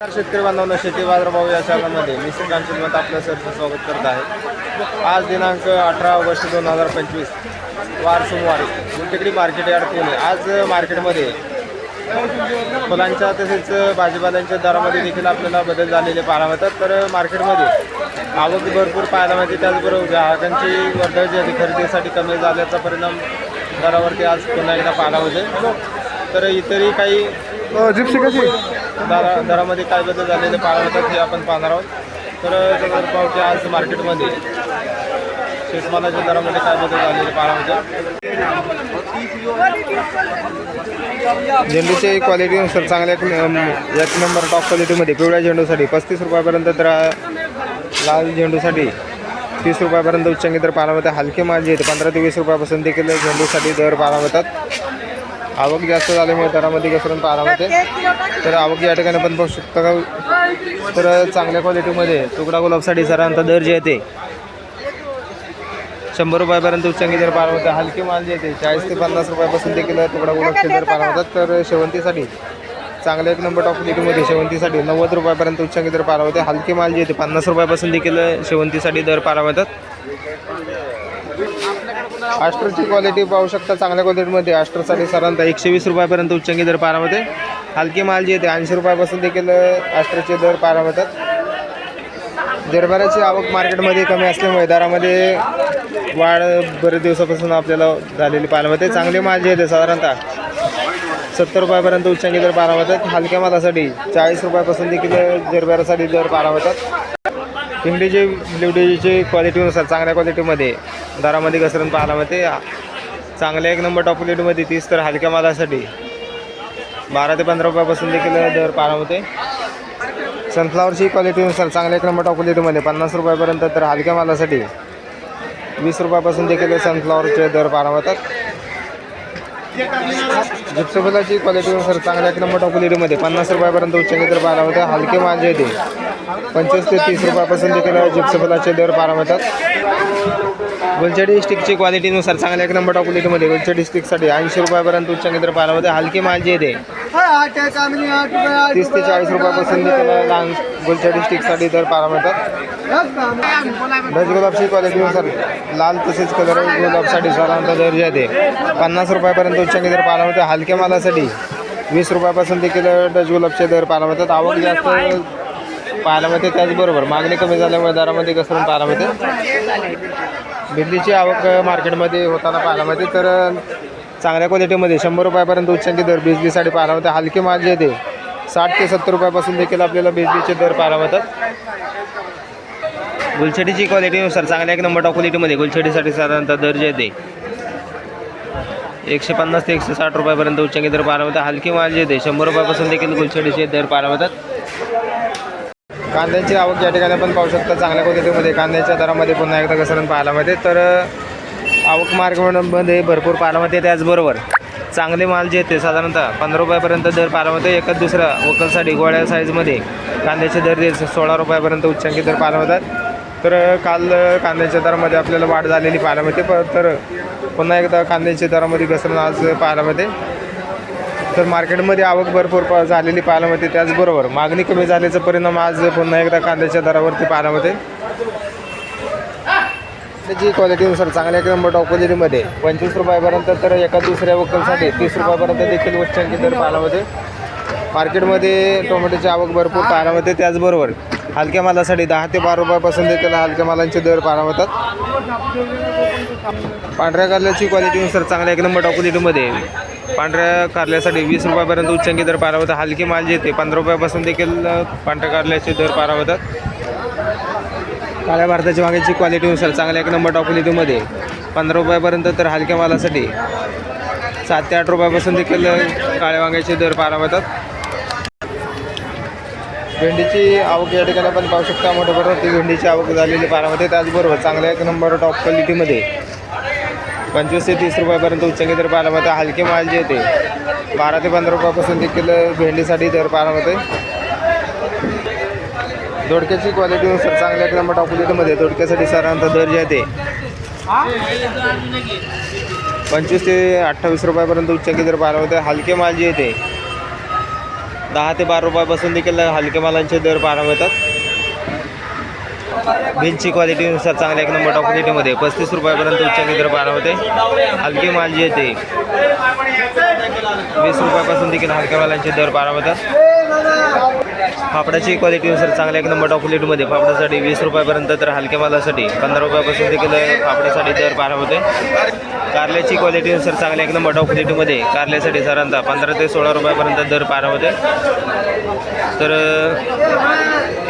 शेतकरी बांधवांना शेती बाजारभाव या शाळामध्ये मी श्रीकांत चिन्मत आपलं सरचं स्वागत करत आहे. आज दिनांक अठरा ऑगस्ट दोन हजार पंचवीस वार सोमवार गुलटेकडी मार्केट यार्ड पुणे. आज मार्केटमध्ये फुलांच्या तसेच भाजीपाल्यांच्या दरामध्ये देखील आपल्याला बदल झालेले पाहायला मिळतात. तर मार्केटमध्ये आवक भरपूर पाहायला मिळते. त्याचबरोबर ग्राहकांची वर्दळ जी आहे खरेदीसाठी कमी झाल्याचा परिणाम दरावरती आज पुन्हा एकदा पाहायला मिळते तर इतरही काही जिप्सी कशी? दरा दरामध्ये काय बदल झालेले पाहणार होतात हे आपण पाहणार आहोत. तर जर पाहू आज मार्केटमध्ये शेतमालाच्या दरामध्ये काय बदल झालेले पाहणार मिळतात झेंडूचे क्वालिटीनुसार चांगल्या एक नंबर टॉप क्वालिटीमध्ये पिवळ्या झेंडूसाठी पस्तीस रुपयापर्यंत तर लाल झेंडूसाठी तीस रुपयापर्यंत उच्चांकी दर पाहायला मिळतात हलके माल जे आहेत पंधरा ते वीस रुपयापासून देखील झेंडूसाठी दर पाहायला मिळतात आवक जास्त झाल्यामुळे दरामध्ये घसरून पाहायला मिळते. तर आवक या ठिकाणी पण बघू शकता का? तर चांगल्या क्वालिटीमध्ये तुकडा गुलाबसाठी सरांचा दर जे येते शंभर रुपयापर्यंत उच्चांकी दर पाहायला होतात हलके माल जे येते चाळीस ते पन्नास रुपयापासून देखील तुकडा गुलाबचे दर पाहायला होतात तर शेवंतीसाठी चांगल्या एक नंबर टॉप क्वालिटीमध्ये शेवंतीसाठी नव्वद रुपयापर्यंत उच्चांकी दर पाहायला होते हलके माल जे येते पन्नास रुपयापासून देखील शेवंतीसाठी दर पाहायला मिळतात. आस्टरची क्वालिटी पाहू शकता चांगल्या क्वालिटीमध्ये आस्टरसाठी साधारणतः एकशे वीस रुपयापर्यंत उच्चंगी दर पारामध्ये हलकी माल जी येते ऐंशी रुपयापासून देखील आस्टरचे दर पाहायला दरबाराची आवक मार्केटमध्ये कमी असल्यामुळे दरामध्ये वाढ बरेच दिवसापासून आपल्याला झालेली पाहायला मिळते. चांगले माल जे येते साधारणतः सत्तर रुपयापर्यंत उच्चांकी दर पारावतात हलक्या मालासाठी चाळीस रुपयापासून देखील जरभरासाठी दर पारावतात मिळतात पिंडीचे लिवडीचे क्वालिटीनुसार चांगल्या क्वालिटीमध्ये दरामध्ये घसरण पाहायला मिळते. चांगल्या एक नंबर टॉप क्वालिटीमध्ये तीस तर हलक्या मालासाठी बारा ते पंधरा रुपयापासून देखील दर पाहायला मिळते. सनफ्लावरची क्वालिटीनुसार चांगल्या एक नंबर टॉप क्वालिटीमध्ये पन्नास रुपयापर्यंत तर हलक्या मालासाठी वीस रुपयापासून देखील सनफ्लावरचे दर पाहायला मिळतात. जिप्सोफलाची क्वालिटी सर चांगल्या एक नंबर टॉप क्वालिटीमध्ये पन्नास रुपयापर्यंत उच्चांकी दर पाहायला होते हलके मांजे येते पंचवीस ते तीस रुपयापासून देखील जिप्सफुलाचे दर पाहायला मिळतात गुलछडी स्टिकची क्वालिटीनुसार चांगल्या एक नंबर क्वालिटीमध्ये गुलछडी स्टिकसाठी ऐंशी रुपयापर्यंत पाहायला मिळते हलके माल जे येते तीस ते चाळीस रुपयापासून लहान गुलछडी स्टिकसाठी दर पाहायला मिळतात. डच गुलाबची क्वालिटीनुसार लाल तसेच कलर गुलाबसाठी साधारणतः दर जे आहे ते. पन्नास रुपयापर्यंत उच्चांकी दर पाहायला मिळते. हलक्या मालासाठी वीस रुपयापासून देखील डच गुलाबचे दर पाहायला मिळतात. आवक जास्त पाहायला मिळते. त्याचबरोबर मागणी कमी झाल्यामुळे दरामध्ये घसरून पाहायला मिळते. भेंडीची आवक मार्केटमध्ये होताना पाहायला मिळते. तर चांगल्या क्वालिटीमध्ये शंभर रुपयापर्यंत उच्चांकी दर बिजलीसाठी पाहायला मिळते. हलके माल जे ते साठ ते सत्तर रुपयापासून देखील आपल्याला बिजलीचे दर पाहायला मिळतात. गुलछडीची क्वालिटीनुसार चांगल्या एक नंबर टॉप क्वालिटीमध्ये गुलछडीसाठी साधारणतः दर जे ते एकशे पन्नास ते एकशे साठ रुपयापर्यंत उच्चांकी दर पाहायला मिळतात. हलके माल जे ते शंभर रुपयापासून देखील गुलछडीचे दर पाहायला मिळतात. कांद्याची आवक या ठिकाणी आपण पाहू शकता चांगल्या क्वालिटीमध्ये कांद्याच्या दरामध्ये पुन्हा एकदा घसरण पाहायला मिळते. तर आवक मार्केटमध्ये भरपूर पाहायला मिळते. त्याचबरोबर चांगले माल जे येते साधारणतः पंधरा रुपयापर्यंत दर पाहायला मिळते. एकच दुसरा वकलसाठी गोळ्या साईजमध्ये कांद्याचे दर जे सोळा रुपयापर्यंत उच्चांकी दर पाहायला मिळतात. तर काल कांद्याच्या दरामध्ये आपल्याला वाढ झालेली पाहायला मिळते. तर पुन्हा एकदा कांद्याच्या दरामध्ये घसरण आज पाहायला मिळते. तर मार्केटमध्ये आवक भरपूर पा झालेली पाहायला मिळते. त्याचबरोबर मागणी कमी झाल्याचा परिणाम आज पुन्हा एकदा कांद्याच्या दरावरती पाहायला मिळते. त्याची क्वालिटीनुसार चांगल्या एक नंबर टॉप क्वालिटीमध्ये पंचवीस रुपयापर्यंत तर एका दुसऱ्या वकलसाठी तीस रुपयापर्यंत देखील उच्चांकी दर पाहायला मिळते. मार्केटमध्ये टोमॅटोची आवक भरपूर पाहायला मिळते. त्याचबरोबर हलक्या मालासाठी दहा ते बारा रुपयापासून देखील हलक्या मालांचे दर पाहायला मिळतात. पांढऱ्या कलरची क्वालिटीनुसार चांगल्या एक नंबर टॉप क्वालिटीमध्ये पांढऱ्या कारल्यासाठी वीस रुपयापर्यंत उच्चांकी दर पारावतात. हलकी माल जे येते पंधरा रुपयापासून देखील पांढऱ्या कारल्याचे दर पारावतात. काळ्या भारताची वांग्याची क्वालिटीनुसार चांगल्या एक नंबर टॉप क्वालिटीमध्ये पंधरा रुपयापर्यंत तर हलक्या मालासाठी सात ते आठ रुपयापासून देखील काळ्या वांग्याचे दर पारावतात. भेंडीची आवक या ठिकाणी आपण पाहू शकता. मोठ्या प्रमाणात भेंडीची आवक झालेली पाहायला त्याचबरोबर चांगल्या एक नंबर टॉप क्वालिटीमध्ये पंचवीस ते तीस रुपयापर्यंत उच्चांकी दर पाहायला मिळते हलके माल जे येते बारा ते पंधरा रुपयापासून देखील भेंडीसाठी दर पाहायला मिळते दोडक्याची क्वालिटीनुसार चांगल्या एक नंबर दोडक्यासाठी साधारणतः दर जे ते पंचवीस ते अठ्ठावीस रुपयापर्यंत उच्चांकी दर पाहायला मिळते हलके माल जे ते दहा ते बारा रुपयापासून देखील हलके मालांचे दर पाहायला मिळतात. बीजची क्वालिटीनुसार चांगल्या एक नंबर टॉप क्वालिटीमध्ये पस्तीस रुपयापर्यंत उच्च दर पार होते. हलकी माल जी येते. वीस रुपयापासून देखील हलक्या मालांचे दर पारा होतात. पापडाची क्वालिटीनुसार चांगल्या एक नंबर टॉप क्वालिटीमध्ये फापडासाठी वीस रुपयापर्यंत तर हलक्या मालासाठी पंधरा रुपयापासून देखील फाफड्यासाठी दर पार होते. कारल्याची क्वालिटीनुसार चांगल्या एक नंबर टॉप क्वालिटीमध्ये कारल्यासाठी साधारणतः पंधरा ते सोळा रुपयापर्यंत दर पार होते. तर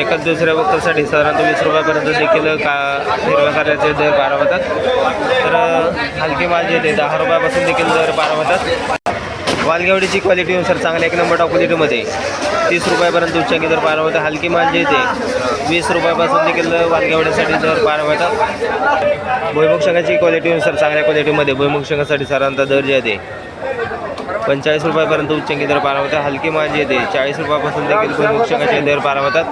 एकाच दुसऱ्या वक्तासाठी साधारणतः वीस रुपयापर्यंत देखील का हिरव्या कारल्याचे दर पार होतात. तर हलकी माल जे ते दहा रुपयापासून देखील दर पार होतात. वालगेवडीची क्वालिटीनुसार चांगल्या एक नंबर टॉप क्वालिटीमध्ये तीस रुपयापर्यंत उच्चांकी दर पाहायला होतं हलकी माल जे येते वीस रुपयापासून देखील वालगेवड्यासाठी दर पाहायला होतात भुईमुग शेंगाची क्वालिटीनुसार चांगल्या क्वालिटीमध्ये भुईमुग शेंगासाठी साधारणतः दर जे येते पंचेचाळीस रुपयापर्यंत उच्चांकी दर पाहायला होतात हलकी माल जे येते चाळीस रुपयापासून देखील भुईमुग शेंगाचे दर पाहायला होतात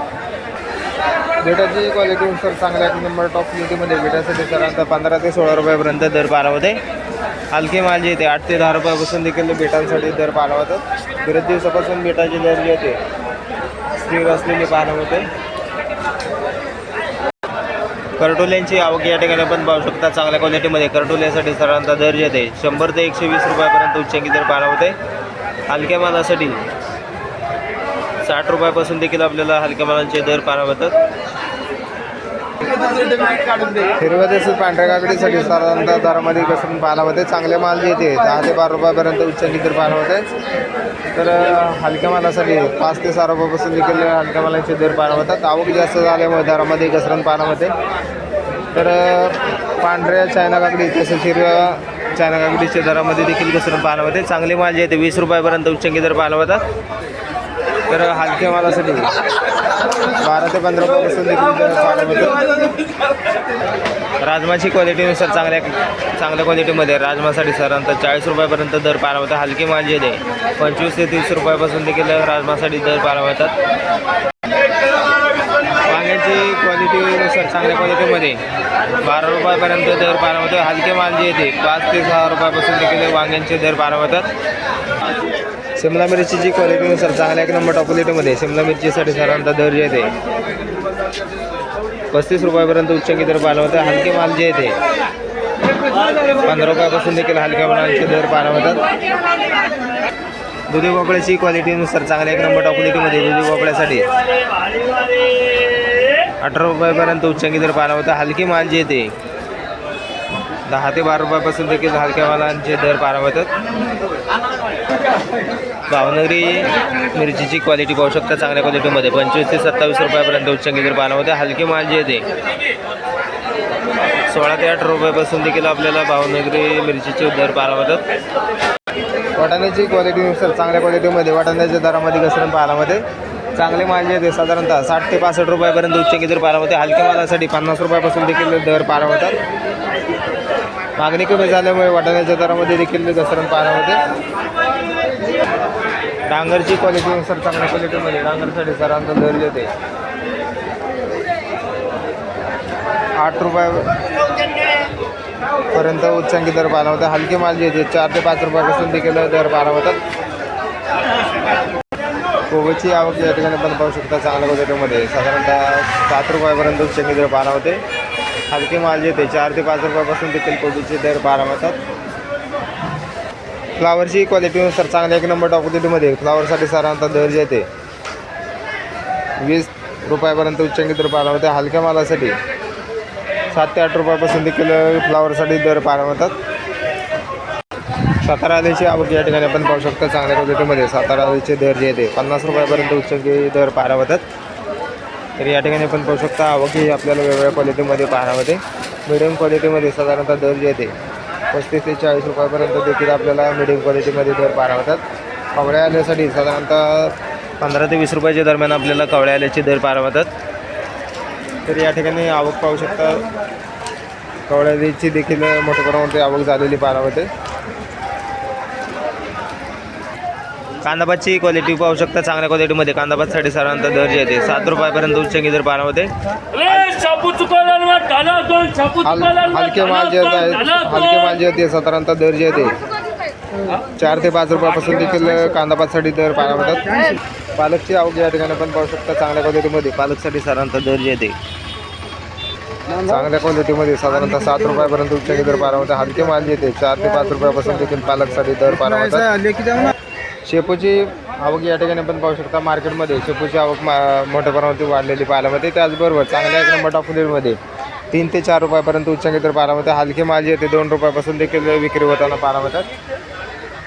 बेटाची क्वालिटीनुसार चांगल्या एक नंबर टॉप क्वालिटीमध्ये बेटासाठी साधारणतः पंधरा ते सोळा रुपयापर्यंत दर पाहायला होते हलके माल जे येते. आठ ते दहा रुपयापासून देखील बेटांसाठी दर पाहायला होतात बरेच दिवसापासून बेटाचे दर जे येते. स्थिर असलेले पाहायला होते. करटोल्यांची आवक या ठिकाणी आपण पाहू शकता चांगल्या क्वालिटीमध्ये करटोल्यासाठी साधारणतः दर जे येते. शंभर ते एकशे वीस रुपयापर्यंत उच्चांकी दर पाहायला होते हलक्या मालासाठी साठ रुपयापासून देखील आपल्याला हलक्या मालांचे दर पाहायला होतात हिरव्या तसेच पांढऱ्या काकडीसाठी साधारणतः दरामध्ये घसरून पाहायला चांगले माल जे येते दहा ते बारा रुपयापर्यंत उच्च निकर पाहायला होते. तर हलक्या मालासाठी पाच ते सहा रुपयापासून देखील हलक्या मालाचे दर पाहायला होतात. आवक जास्त झाल्यामुळे दरामध्ये घसरण पाहायला तर पांढऱ्या चायना काकडी तसेच हिरव्या चायना काकडीच्या दरामध्ये देखील घसरण पाहायला होते. चांगले माल जे येते वीस रुपयापर्यंत उच्च दर पाहायला होतात. तर हलक्या मालासाठी बारा ते पंधरा रुपयापासून देखील राजमाची क्वालिटीनुसार चांगल्या चांगल्या क्वालिटीमध्ये राजमासाठी साधारणतः चाळीस रुपयापर्यंत दर पाहायला हलकी माल जे दे. पंचवीस ते तीस रुपयापासून देखील राजमासाठी दर पाहायला वांग्याची क्वालिटीनुसार चांगल्या क्वालिटीमध्ये बारा रुपयापर्यंत दर पाहायला हलके माल जे येते. पाच ते सहा रुपयापासून देखील वांग्यांचे दर पाहायला होतात शिमला मिरचीची क्वालिटीनुसार चांगल्या एक नंबर टॉप क्वालिटीमध्ये शिमला मिरचीसाठी साधारणतः दर जे येते पस्तीस रुपयापर्यंत उच्चांकी दर पाहायला होतं हलके माल जे येते पंधरा रुपयापासून देखील हलक्या मालांचे दर पाहायला होतात दुधी भोपळ्याची क्वालिटीनुसार चांगल्या एक नंबर टॉप क्वालिटीमध्ये दुधी भोपळ्यासाठी अठरा रुपयापर्यंत उच्चांकी दर पाहायला होता हलकी माल जे येते दहा ते बारा रुपयापासून देखील हलक्या मालांचे दर पाहायला होतात भावनगरी मिरचीची क्वालिटी पाहू शकता चांगल्या क्वालिटीमध्ये पंचवीस ते सत्तावीस रुपयापर्यंत उच्चांकी जर पाहायला होते हलके माल जे येते. सोळा ते आठ रुपयापासून देखील आपल्याला भावनगरी मिरचीचे दर पाहायला वाटाण्याची क्वालिटीनुसार चांगल्या क्वालिटीमध्ये वाटाण्याच्या दरामध्ये घसरण पाहायला चांगले माल जे येते साधारणतः साठ ते पासष्ट रुपयापर्यंत उच्चांकी दर पाहायला होते हलक्या मालासाठी पन्नास रुपयापासून देखील दर पाहायला होतात मागणी कमी झाल्यामुळे वाटाण्याच्या दरामध्ये देखील घसरण पाहायला डांगरची क्वालिटीनुसार चांगल्या क्वालिटीमध्ये डांगरसाठी सरांचा दर येते. आठ रुपयापर्यंत उच्चांकी दर पाहायला होता हलके माल जे येते चार ते पाच रुपयापासून देखील दर पाहायला होतात कोबीची आवक या ठिकाणी पण पाहू शकता चांगल्या क्वालिटीमध्ये साधारणतः सात रुपयापर्यंत उच्चांकी दर पाहायला होते हलके माल जे येते चार ते पाच रुपयापासून देखील कोबीचे दर पाहायला होतात फ्लावरची क्वालिटीनुसार चांगल्या एक नंबर टॉप क्वालिटीमध्ये फ्लावरसाठी साधारणतः दर जे येते वीस रुपयापर्यंत उच्चांकित दर पाहायला होते हलक्या मालासाठी सात ते आठ रुपयापासून देखील फ्लावरसाठी दर पाहायला होतात सातारा आल्याची आवक या ठिकाणी आपण पाहू शकतो चांगल्या क्वालिटीमध्ये सातारा आल्याचे दर जे येते पन्नास रुपयापर्यंत उच्चांकी दर पाहायला होतात तर या ठिकाणी आपण पाहू शकता आवक ही आपल्याला वेगवेगळ्या क्वालिटीमध्ये पाहायला होते मिडियम क्वालिटीमध्ये साधारणतः दर जे येते पस्तीस ते चाळीस रुपयापर्यंत देखील आपल्याला मिडियम क्वालिटीमध्ये दर पाहायला होतात कवळ्या आल्यासाठी साधारणतः पंधरा ते वीस रुपयाच्या दरम्यान आपल्याला कवळ्या आल्याचे दर पाहायला होतात तर या ठिकाणी आवक पाहू शकता कवळ्याची देखील मोठ्या प्रमाणामध्ये आवक झालेली पाहायला होते कांदापातची क्वालिटी पाहू शकता चांगल्या क्वालिटीमध्ये कांदापातसाठी साधारणतः दर जे येते सात रुपयापर्यंत उच्चांकी दर पाहायला होते शापू चुकायला दोन हल चुकायला हलके माल जे आहेत हलके माल जे येते साधारणतः दर जे येते. चार ते पाच रुपयापासून देखील कांदा पाचसाठी दर पाहायला मिळतात. पालकची आवक या ठिकाणी पण पाहू शकता चांगल्या क्वालिटीमध्ये पालकसाठी साधारणतः दर जे येते. चांगल्या क्वालिटीमध्ये साधारणतः सात रुपयापर्यंत उच्चांकी दर पाहायला मिळतात. हलके माल जे येते चार ते पाच रुपयापासून देखील पालकसाठी दर पाहायला मिळतात. शेपूची आवक या ठिकाणी पण पाहू शकता मार्केटमध्ये शेपूची आवक मा मोठ्या प्रमाणात वाढलेली पाहायला मिळते. त्याचबरोबर चांगल्या एक नंबर टॉपलेटमध्ये तीन ते चार रुपयापर्यंत उच्चांकी दर पाहायला मिळते. हलके माल जे येते दोन रुपयापासून देखील विक्री होताना पाहायला मिळतात.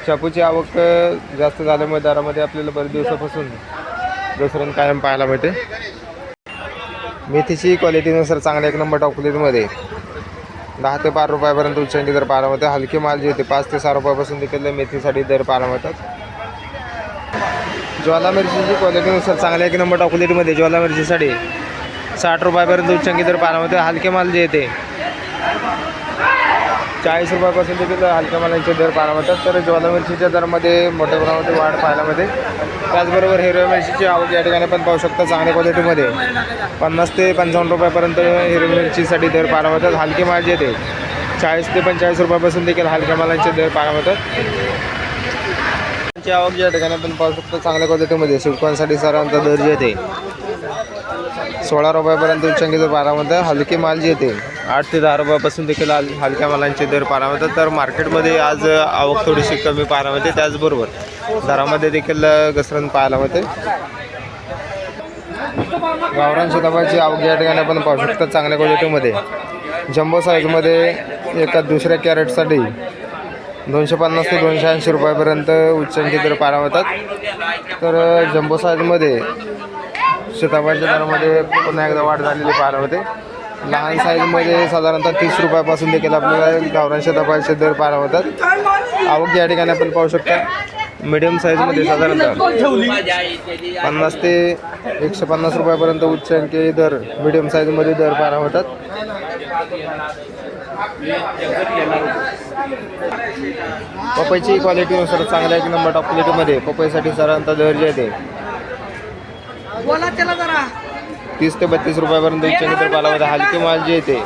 शेपूची आवक जास्त झाल्यामुळे दरामध्ये आपल्याला बरेच दिवसापासून घसरण कायम पाहायला मिळते. मेथीची क्वालिटीनुसार चांगल्या एक नंबर टॉप क्वालिटीमध्ये दहा ते बारा रुपयापर्यंत उच्चांकी दर पाहायला मिळते. हलके माल जे येते पाच ते सहा रुपयापासून देखील मेथीसाठी दर पाहायला मिळतात. ज्वाला मिरचीची क्वालिटीनुसार चांगल्या एक नंबर टॉप ज्वाला मिरचीसाठी साठ रुपयापर्यंत उच्चांकी दर पाहायला हलके माल जे येते. चाळीस रुपयापासून देखील हलक्या मालांचे दर पाहायला मिळतात. तर ज्वाला मिरचीच्या दरामध्ये मोठ्या प्रमाणामध्ये वाढ पाहायला मिळते. त्याचबरोबर हिरव्या मिरचीची आवक या ठिकाणी पण पाहू शकता चांगल्या क्वालिटीमध्ये पन्नास ते पंचावन्न रुपयापर्यंत हिरवी मिरचीसाठी दर पाहायला मिळतात. हलके माल जे येते चाळीस ते पंचेचाळीस रुपयापासून देखील हलक्या मालांचे दर पाहायला मिळतात. ची आवक ज्या ठिकाणी आपण पाहू शकतो चांगल्या क्वालिटीमध्ये सुटकांसाठी सर्वांचा दर्जा येते. सोळा रुपयापर्यंत उच्चांकी दर पारामध्ये हलके माल जे येते आठ ते दहा रुपयापासून देखील हलक्या मालांचे दर पारामध्ये. तर मार्केटमध्ये आज आवक थोडीशी कमी पाहायला मिळते त्याचबरोबर दरामध्ये देखील घसरण पाहायला मिळते. गावरान शेताबाची आवक या ठिकाणी आपण पाहू शकतो चांगल्या क्वालिटीमध्ये जम्बो साईजमध्ये एका दुसऱ्या कॅरेटसाठी दोनशे पन्नास ते दोनशे ऐंशी रुपयापर्यंत उच्चांकी दर पार होतात. तर जम्बो साईजमध्ये शेताबाच्या दरामध्ये पुन्हा एकदा वाढ झालेली पाहायला होते. लहान साईजमध्ये साधारणतः तीस रुपयापासून देखील आपल्याला गावरान शेताबाचे दर पाहायला होतात. आवक या ठिकाणी आपण पाहू शकता. मिडियम साईजमध्ये साधारणतः पन्नास ते एकशे पन्नास रुपयापर्यंत उच्चांकी दर मिडियम साईजमध्ये दर पाहायला होतात. पपईची क्वालिटीनुसार चांगल्या एक नंबर टॉप क्वालिटीमध्ये पपईसाठी साधारणतः दर जे येते. बोला त्याला जरा. तीस ते बत्तीस रुपयापर्यंत पाहायला होता हलके माल जे येते.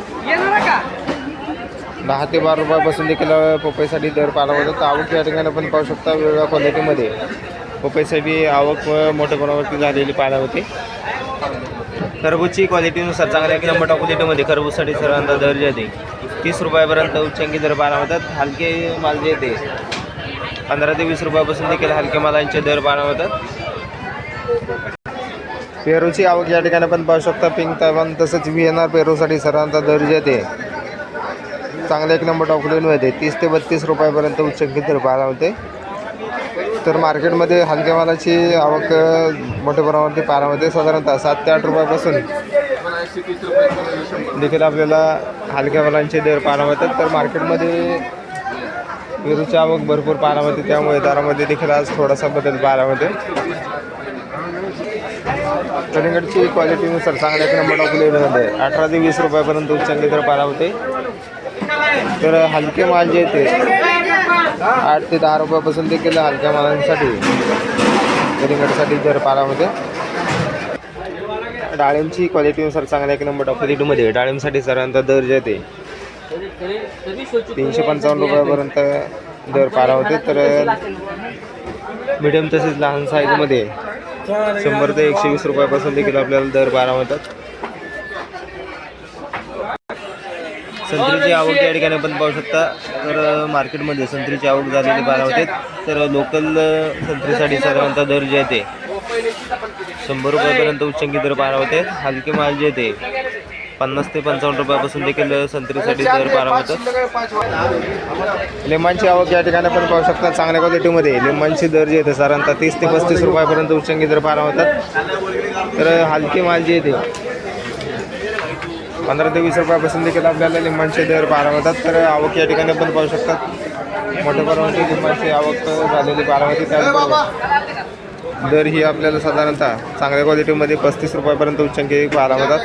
दहा ते बारा रुपयापासून देखील पपईसाठी दर होता तर आवक या ठिकाणी आपण पाहू शकता वेगवेगळ्या क्वालिटीमध्ये पपईसाठी आवक मोठ्या प्रमाणावरती झालेली पाहायला होते खरबूजची क्वालिटीनुसार चांगल्या एक नंबर टॉप क्वालिटीमध्ये खरबूजसाठी सर्वांचा दर्जा येते तीस रुपयापर्यंत उच्चांकी दर पाहायला होतात हलके माल जे येते पंधरा ते वीस रुपयापासून देखील हलके मालांचे दर पाहायला होतात पेरूची आवक या ठिकाणी पण पाहू शकता. पिंक तायवान तसंच व्ही एन आर पेरूसाठी सर्वांचा दर्जा जे येते चांगल्या एक नंबर टॉकलेनमध्ये तीस ते बत्तीस रुपयापर्यंत उच्चांकी दर पाहायला होते तर मार्केटमध्ये हलक्या मालाची आवक मोठ्या प्रमाणावरती पारामध्ये साधारणतः सात ते आठ रुपयापासून देखील आपल्याला हलक्या मालांचे दर पाहायला मिळतात तर मार्केटमध्ये पेरूची आवक भरपूर पाहायला मिळते त्यामुळे दरामध्ये देखील आज थोडासा बदल पाहायला मिळते कलिंगडची क्वालिटीनुसार चांगल्या एक नंबर आहे. अठरा ते वीस रुपयापर्यंत उच्चांकी दर पाहायला होते तर हलके माल जे येते आठ ते दहा रुपयापासून देखील हलक्या मालांसाठी. कलिंगडसाठी दर पालामध्ये. होते डाळिंबची क्वालिटीनुसार चांगल्या एक नंबर टॉप क्वालिटीमध्ये डाळिंबसाठी सर्वांचा दर जे येते तीनशे पंचावन्न रुपयापर्यंत दर पारा होते. तर मिडियम तसेच लहान साईजमध्ये शंभर ते एकशे वीस रुपयापासून देखील आपल्याला दर पारा होतात संत्रीची आवक या ठिकाणी आपण पाहू शकता. तर मार्केटमध्ये संत्रीची आवक झालेली बारा होते. तर लोकल संत्रीसाठी साधारणतः दर जे आहे ते शंभर रुपयापर्यंत उच्चंकी दर बारा होते. हलके माल जे ते पन्नास ते पंचावन्न रुपयापासून देखील संत्रीसाठी दर पारा होतात लिंबांची आवक या ठिकाणी आपण पाहू शकता चांगल्या क्वालिटीमध्ये. लिंबांची दर जे येते साधारणतः तीस ते पस्तीस रुपयापर्यंत उच्चंगी दर पारा होतात. तर हलके माल जे येते पंधरा ते वीस रुपयापासून देखील आपल्याला लिंबांचे दर पारा होतात तर आवक या ठिकाणी पण पाहू शकतात मोठ्या प्रमाणात लिंबांची आवक झालेली बारामती होती त्याचबरोबर दर ही आपल्याला साधारणतः चांगल्या क्वालिटीमध्ये पस्तीस रुपयापर्यंत उच्चांकी पाहायला होतात